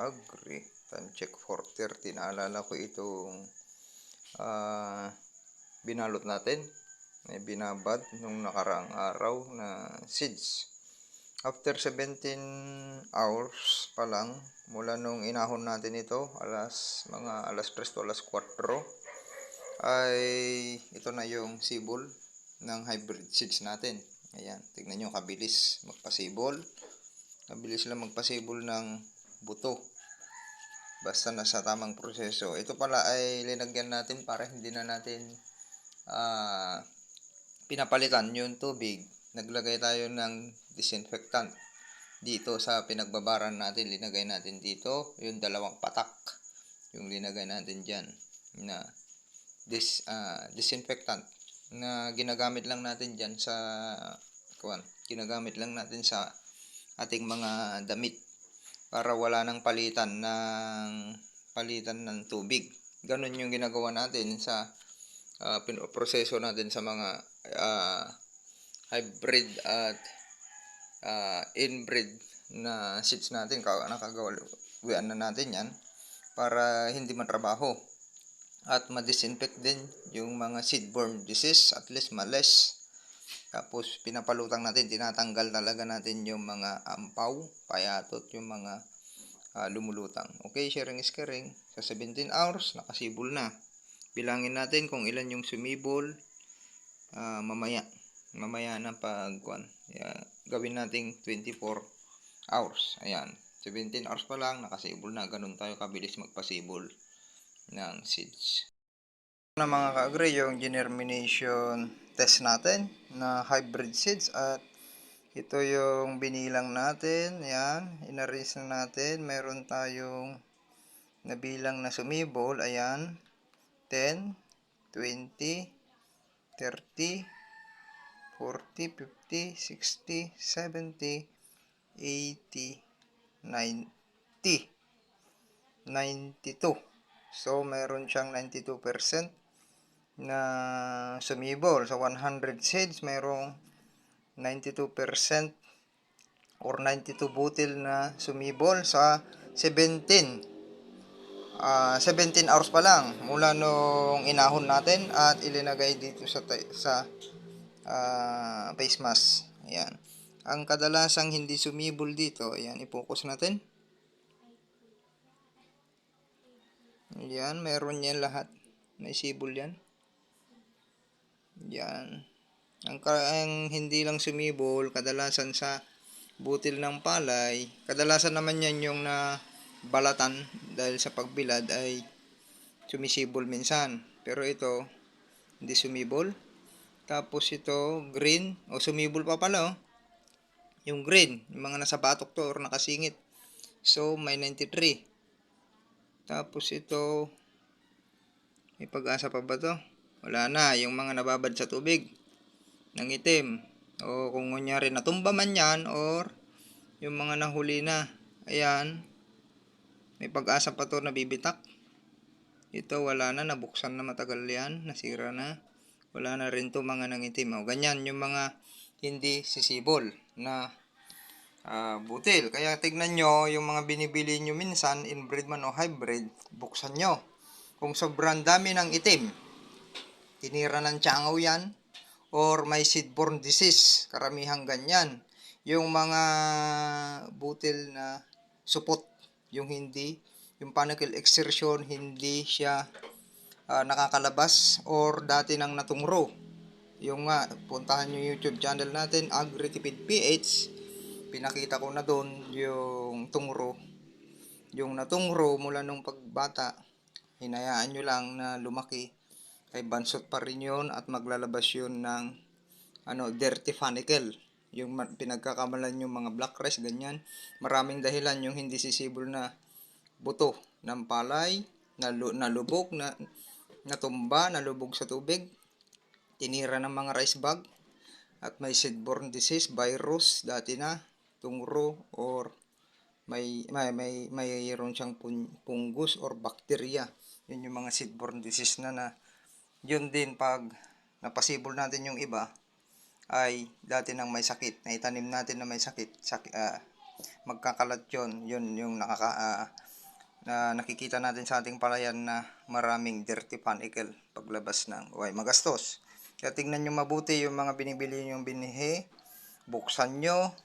Ka-agri. Time check 4.30. Naalala ko itong ah, binalot natin. May binabad nung nakaraang araw na seeds. After 17 hours pa lang mula nung inahon natin ito, alas mga alas 3 to alas 4, ay ito na yung sibol ng hybrid seeds natin. Ayan, tignan nyo kabilis magpasibol. Mabilis lang magpasibol ng buto. Basta nasa tamang proseso. Ito pala ay linagyan natin para hindi na natin ah, pinapalitan yung tubig. Naglagay tayo ng disinfectant dito sa pinagbabaran natin. Linagay natin dito yung dalawang patak. Yung linagay natin dyan na dis, ah, disinfectant na ginagamit lang natin dyan sa kuwan, ginagamit lang natin sa ating mga damit para wala nang palitan ng palitan ng tubig. Ganon yung ginagawa natin sa ah, pin- proseso natin sa mga ah, hybrid at ah, inbred na seeds natin. Ka- Nakagawian na natin yan para hindi matrabaho at ma-disinfect din yung mga seedborne disease at least males tapos pinapalutang natin, tinatanggal talaga natin yung mga ampaw, payatot, yung mga ah, lumulutang. Okay, sharing is caring. Sa 17 hours, nakasibol na. Bilangin natin kung ilan yung sumibol ah, mamaya. Mamaya na pag kwan. Yeah, gawin nating 24 hours. Ayan. 17 hours pa lang, nakasibol na. Ganun tayo kabilis magpasibol ng seeds na mga ka-agree yung germination test natin na hybrid seeds at ito yung binilang natin. Yan inaris na natin. Meron tayong nabilang na sumibol. Ayan 10 20 30 40 50 60 70 80 90 92 so meron siyang 92% na sumibol. Sa 100 seeds, mayroong 92% or 92 butil na sumibol sa 17. ah 17 hours pa lang mula nung inahon natin at ilinagay dito sa sa ah, face mask. Ayan. Ang kadalasang hindi sumibol dito, ayan, i-focus natin. Ayan, meron yan lahat. May sibol yan. Yan. Ang, ang hindi lang sumibol, kadalasan sa butil ng palay, kadalasan naman yan yung na balatan dahil sa pagbilad ay sumisibol minsan. Pero ito, hindi sumibol. Tapos ito, green, o sumibol pa pala oh. Yung green, yung mga nasa batok to or nakasingit. So, may 93. Tapos ito, may pag-asa pa ba to? Wala na, yung mga nababad sa tubig ng itim. O kung kunyari natumba man yan or yung mga nahuli na. Ayan, may pag-asa pa to na bibitak. Ito wala na, nabuksan na matagal yan, nasira na. Wala na rin to mga nangitim. O ganyan, yung mga hindi sisibol na ah, butil. Kaya tignan nyo, yung mga binibili nyo minsan, inbred man o hybrid, buksan nyo. Kung sobrang dami ng itim, tinira ng tiyangaw yan, or may seedborne disease, karamihang ganyan. Yung mga butil na supot, yung hindi, yung panicle exertion, hindi siya ah, nakakalabas, or dati nang natungro. Yung nga, puntahan yung YouTube channel natin, AgriTipid PH, pinakita ko na doon yung tungro. Yung natungro mula nung pagbata, hinayaan nyo lang na lumaki ay bansot pa rin yun at maglalabas yun ng ano, dirty funicle. Yung ma- pinagkakamalan yung mga black rice, ganyan. Maraming dahilan yung hindi sisibol na buto ng palay, nalu- nalubog, na, natumba, nalubog sa tubig, tinira ng mga rice bag, at may seedborne disease, virus, dati na, tungro, or may may may mayroon siyang pun- fungus or bacteria. Yun yung mga seedborne disease na na yun din pag napasibol natin yung iba ay dati nang may sakit, na itanim natin na may sakit, sakit magkakalat yun. Yun yung nakaka, ah, na nakikita natin sa ating palayan na maraming dirty panicle paglabas ng uway. Magastos. Kaya tingnan nyo mabuti yung mga binibili yung binihi. Buksan nyo.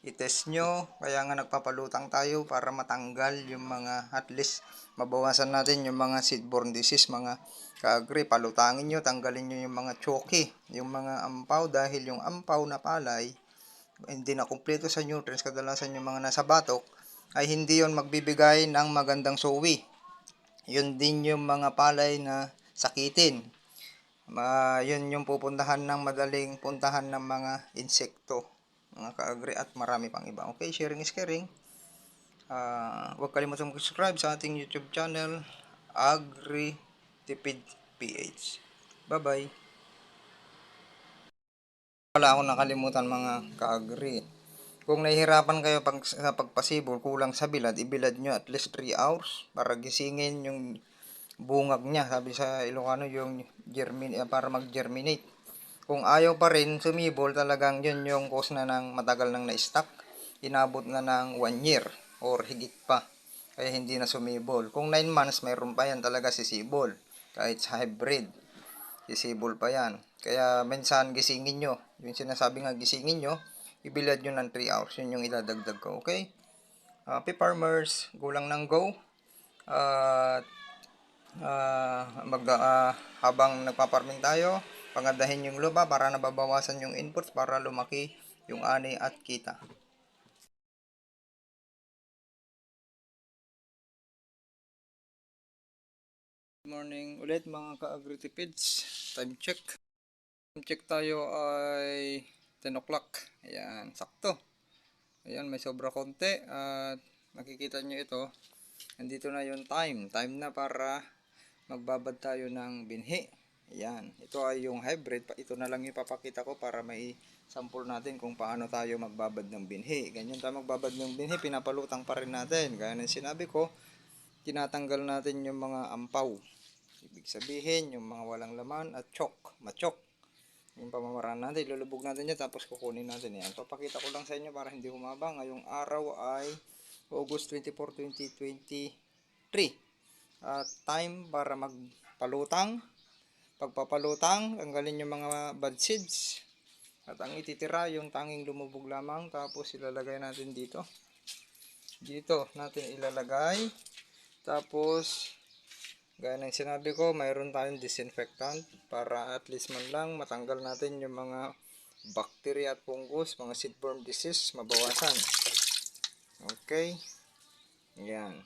I-test nyo. Kaya nga nagpapalutang tayo para matanggal yung mga at least mabawasan natin yung mga seedborne disease, mga kaagri. Palutangin nyo, tanggalin nyo yung mga choky, yung mga ampaw dahil yung ampaw na palay hindi na kumpleto sa nutrients, kadalasan yung mga nasa batok, ay hindi yon magbibigay ng magandang suwi. Yun din yung mga palay na sakitin. Ma, yun yung pupuntahan ng madaling puntahan ng mga insekto, mga kaagri at marami pang iba. Okay, sharing is caring. Ah, huwag kalimutan mag-subscribe sa ating YouTube channel, Agri Tipid PH. Bye-bye. Wala akong nakalimutan mga kaagri. Kung nahihirapan kayo pag, sa pagpasibol, kulang sa bilad, ibilad nyo at least 3 hours para gisingin yung bungag niya. Sabi sa Ilocano, yung germin, para mag-germinate. Kung ayaw pa rin sumibol, talagang yun yung cause na ng matagal nang na-stuck. Inabot na ng 1 year or higit pa. Kaya hindi na sumibol. Kung 9 months, mayroon pa yan talaga sisibol. Kahit sa hybrid, sisibol pa yan. Kaya minsan gisingin nyo. Yung sinasabi nga gisingin nyo, ibilad nyo ng 3 hours. Yun yung idadagdag ko. Okay? Happy farmers, gulang ng go. At ah, mag, ah, habang nagpaparming tayo, pangandahin yung lupa para nababawasan yung inputs para lumaki yung ani at kita. Good morning ulit mga ka-agritipids. Time check. Time check tayo ay 10 o'clock. Ayan, sakto. Ayan, may sobra konti. At makikita nyo ito. Andito na yung time. Time na para magbabad tayo ng binhi. Ayan, ito ay yung hybrid. Ito na lang ipapakita ko para may sample natin kung paano tayo magbabad ng binhi. Ganyan tayo magbabad ng binhi, pinapalutang pa rin natin. Gaya ng sinabi ko, tinatanggal natin yung mga ampaw. Ibig sabihin, yung mga walang laman at chok, machok. Yung pamamaraan natin, ilulubog natin yan tapos kukunin natin yan. Papakita ko lang sa inyo para hindi humaba. Ngayong araw ay August 24, 2023. At time para magpalutang. Pagpapalutang, tanggalin yung mga bad seeds. At ang ititira, yung tanging lumubog lamang. Tapos ilalagay natin dito. Dito natin ilalagay. Tapos, gaya ng sinabi ko, mayroon tayong disinfectant para at least man lang matanggal natin yung mga bacteria at fungus, mga seedborne disease, mabawasan. Okay. Yan.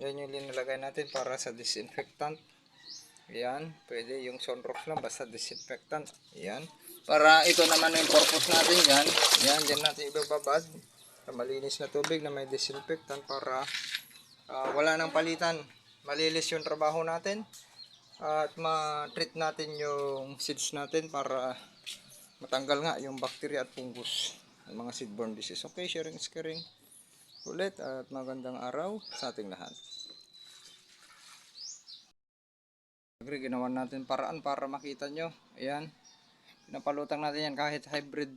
Yan yung linalagay natin para sa disinfectant. Yan. Pwede yung sunrox lang, basta disinfectant. Yan. Para ito naman yung purpose natin yan. Yan, dyan natin ibababad. Malinis na tubig na may disinfectant para ah, wala nang palitan. Malilis yung trabaho natin. At ma-treat natin yung seeds natin para matanggal nga yung bacteria at fungus ng mga seedborne disease. Okay, sharing is caring ulit at magandang araw sa ating lahat. Agri, ginawa natin paraan para makita nyo. Ayan. Pinapalutang natin yan kahit hybrid.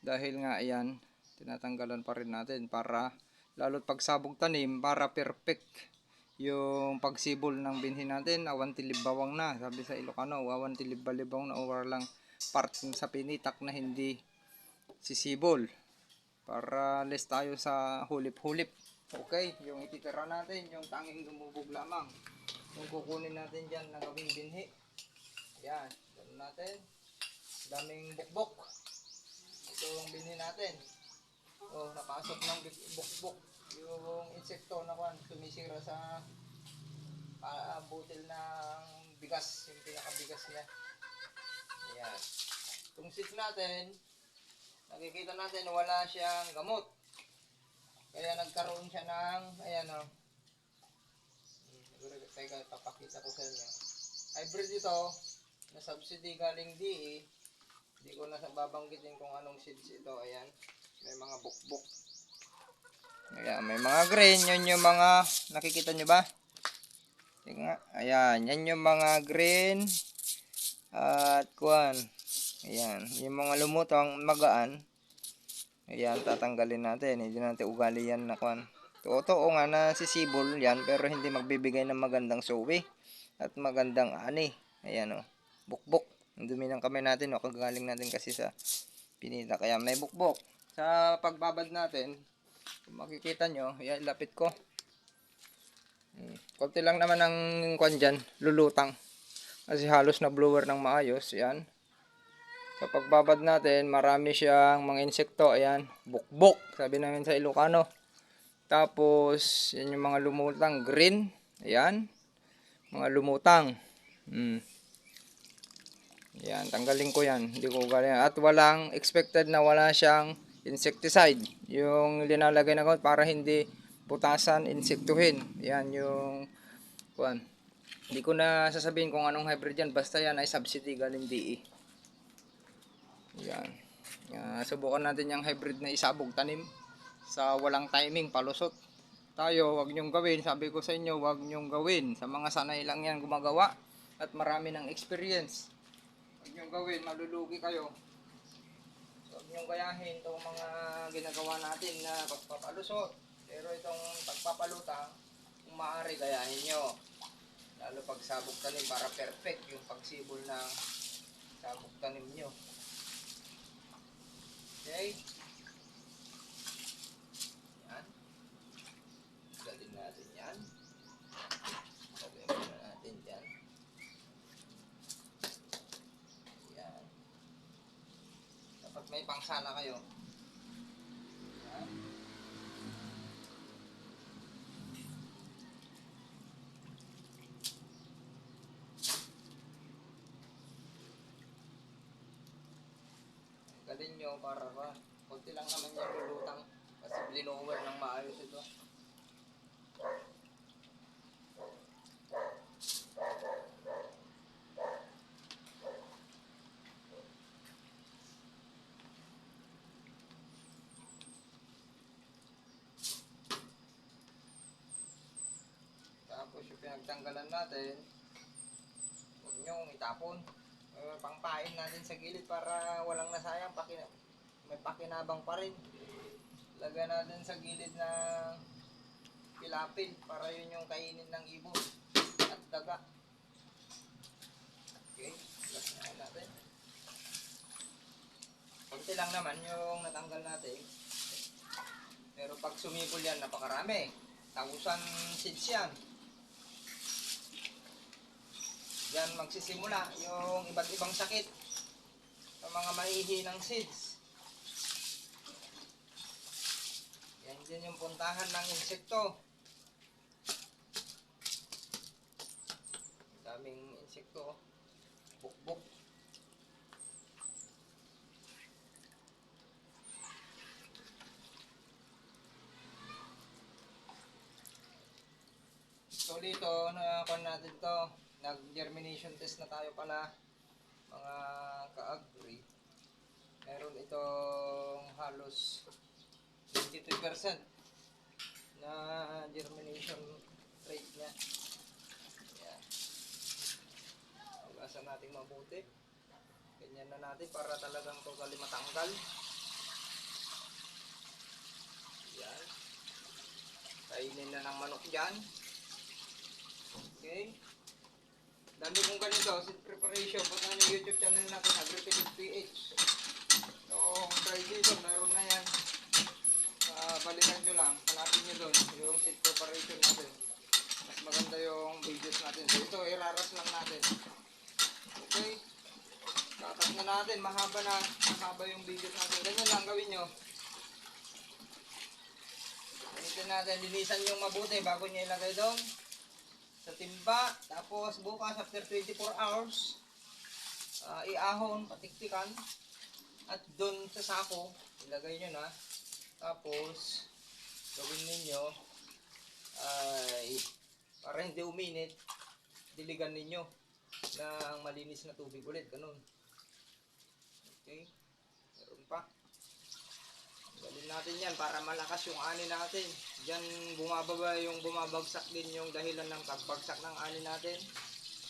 Dahil nga ayan, tinatanggalan pa rin natin para lalo't pagsabog tanim para perfect yung pagsibol ng binhi natin awan tilibawang na sabi sa Ilocano awan tilibalibawang na or lang part sa pinitak na hindi sisibol para less tayo sa hulip-hulip okay yung ititira natin yung tanging lumubog lamang yung kukunin natin dyan na gawing binhi. Yan ganun natin. Daming bukbok. Ito yung binhi natin. Oh napasok ng bukbok. Yung insekto na kwan tumisira sa ah, butil ng bigas. Yung pinakabigas niya. Ayan. Itong seeds natin nakikita natin wala siyang gamot. Kaya nagkaroon siya ng ayan o siguro teka papakita ko sa inyo hybrid ito. Na subsidy galing DE hindi ko na babanggitin kung anong seeds ito. Ayan. May mga bukbok ayan may mga green yun yung mga nakikita nyo ba? Tingnan ayan yan yung mga green at kuan ayan yung mga lumutang magaan. Ayan, tatanggalin natin. Hindi natin ugali yan na kwan. Totoo nga na sisibol yan, pero hindi magbibigay ng magandang suwi. At magandang ani. Ayan o. Bukbok. Ang dumi ng kamay natin o. Kagaling natin kasi sa pinita. Kaya may bukbok. Sa pagbabad natin, kung makikita nyo, yan, lapit ko. Hmm. Konti lang naman ang kwan dyan, lulutang. Kasi halos na blower ng maayos. Yan. Sa pagbabad natin, marami siyang mga insekto. Ayan, bukbok. Sabi namin sa Ilocano. Tapos, yan yung mga lumutang. Green. Ayan. Mga lumutang. Hmm. Yan, tanggalin ko yan. Hindi ko galing. At walang expected na wala siyang insecticide. Yung linalagay na ko para hindi putasan, insektuhin. Yan yung kuan. Hindi ko na sasabihin kung anong hybrid yan. Basta yan ay subsidy galing DE. Yan. Ah, subukan natin yung hybrid na isabog tanim sa walang timing palusot. Tayo, wag niyong gawin. Sabi ko sa inyo, wag niyong gawin. Sa mga sanay lang yan gumagawa at marami ng experience. Wag niyong gawin, malulugi kayo. Huwag niyong gayahin itong mga ginagawa natin na pagpapalusot. Pero itong pagpapalutang, kung maaari gayahin niyo. Lalo pag sabog tanim para perfect yung pagsibol ng sabog tanim niyo. Okay? Yan. Galing natin yan. Lagyan muna natin yan. Yan. Dapat may pangsala kayo. Yan. Galin nyo para ba? Kunti lang naman yung lulutang. Kasi blinower ng maayos ito. Tapos yung pinagtanggalan natin, huwag nyong itapon. Uh, pangpain natin sa gilid para walang nasayang pakina may pakinabang pa rin. Lagyan natin sa gilid ng pilapil para yun yung kainin ng ibon at daga. Okay, lagyan natin. Konti lang naman yung natanggal natin. Pero pag sumipol yan, napakarami. Tausan seeds yan. Yan magsisimula yung iba't ibang sakit sa mga maihinang seeds. Yan din yung puntahan ng insekto. Daming insekto. oh. Bukbuk. So dito, nakakuha natin to. Nag-germination test na tayo pala. Mga ka-agree. Meron itong halos 23% na germination rate niya. Yan. Hugasan natin mabuti. Ganyan na natin para talagang totally matanggal. Yan. Kainin na ng manok dyan. Okay. Dami kong ganito, seed preparation. Punta yung YouTube channel natin, Agriculture PH. Noong try dito, meron na yan. Ah, balikan nyo lang, hanapin nyo doon yung seed preparation natin. Mas maganda yung videos natin. So ito, iraras lang natin. Okay. Katas na natin, mahaba na, mahaba yung videos natin. Ganyan lang gawin nyo. Gamitin natin, linisan yung mabuti bago nyo ilagay doon sa timba. Tapos bukas after 24 hours, ah, iahon, patiktikan. At doon sa sako, ilagay nyo na. Tapos, gawin ninyo ay para hindi uminit, diligan ninyo ng malinis na tubig ulit. Ganun. Okay. Galin natin yan para malakas yung ani natin. Diyan bumababa yung bumabagsak din yung dahilan ng pagbagsak ng ani natin.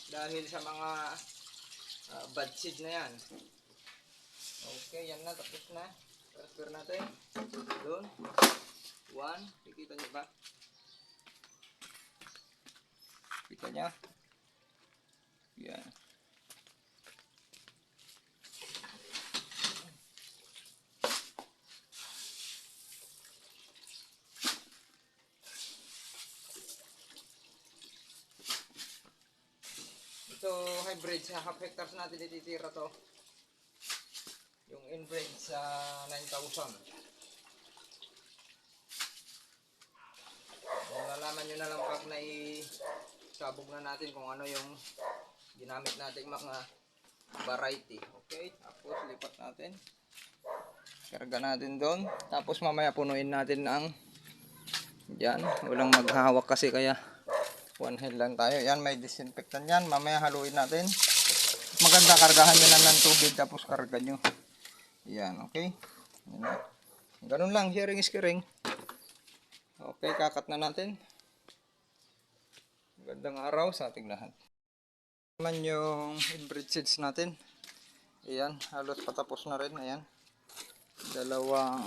Dahil sa mga ah, bad seed na yan. Okay, yan na. Tapos na. Transfer natin. Doon. One. Kikita niyo ba? Kita niya? Yan. Ito hybrid sa half hectares natin ititira to. Yung inbred sa 9,000. Malalaman nyo na lang pag naisabog na natin kung ano yung ginamit nating mga variety. Okay, tapos lipat natin. Karga natin doon. Tapos mamaya punuin natin ng yan. Walang maghahawak kasi kaya one hand lang tayo. Yan, may disinfectant yan. Mamaya haluin natin. Maganda, kargahan nyo na ng tubig tapos karga nyo. Yan, okay. Ganun lang, sharing is caring. Okay, kakat na natin. Magandang araw sa ating lahat. Naman yung inbreed seeds natin. Ayan, halos patapos na rin. Ayan. Dalawang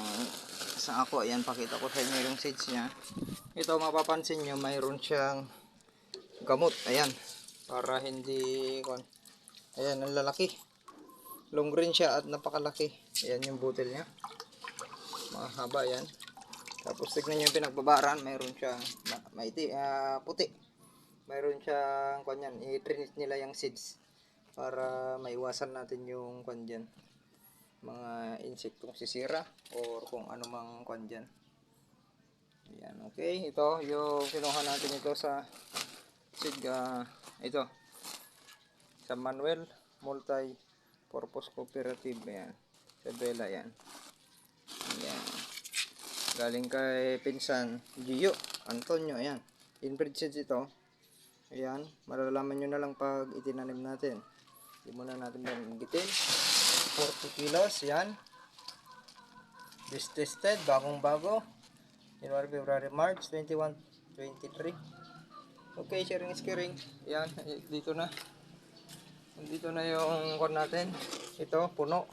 sa ako. Ayan, pakita ko sa inyo yung seeds niya. Ito, mapapansin nyo, mayroon siyang gamot. Ayan. Para hindi... kon- Ayan, ang lalaki. Long green siya at napakalaki. Ayan yung butil niya. Mahaba yan. Tapos tignan nyo yung pinagbabaran. Mayroon siyang ma- maiti, ah, puti. Mayroon siyang kanyan. I-trinit nila yung seeds. Para maiwasan natin yung kanyan. Mga insektong sisira. Or kung ano mang kanyan. Ayan, okay. Ito, yung kinuha natin ito sa seed, ah, ito. Sa Manuel Multi Purpose Cooperative. Ayan. Sa Bella, yan. Ayan. Galing kay Pinsan Gio Antonio. Ayan. Inbreed seeds ito. Ayan. Malalaman nyo na lang pag itinanim natin. Hindi muna natin yan gitin. 40 kilos. Ayan. This tested. Bagong bago. January, February, March 21, 23. Okay, sharing is eh, Dito na. Dito na yung kon natin. Ito, puno.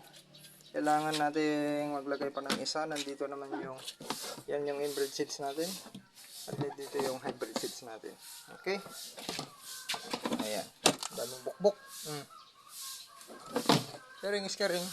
Kailangan natin maglagay pa ng isa. Nandito naman yung yan yung inbred seeds natin. At dito yung hybrid seeds natin. Okay? Ayan. Daming bukbok. Mm. Sharing is caring.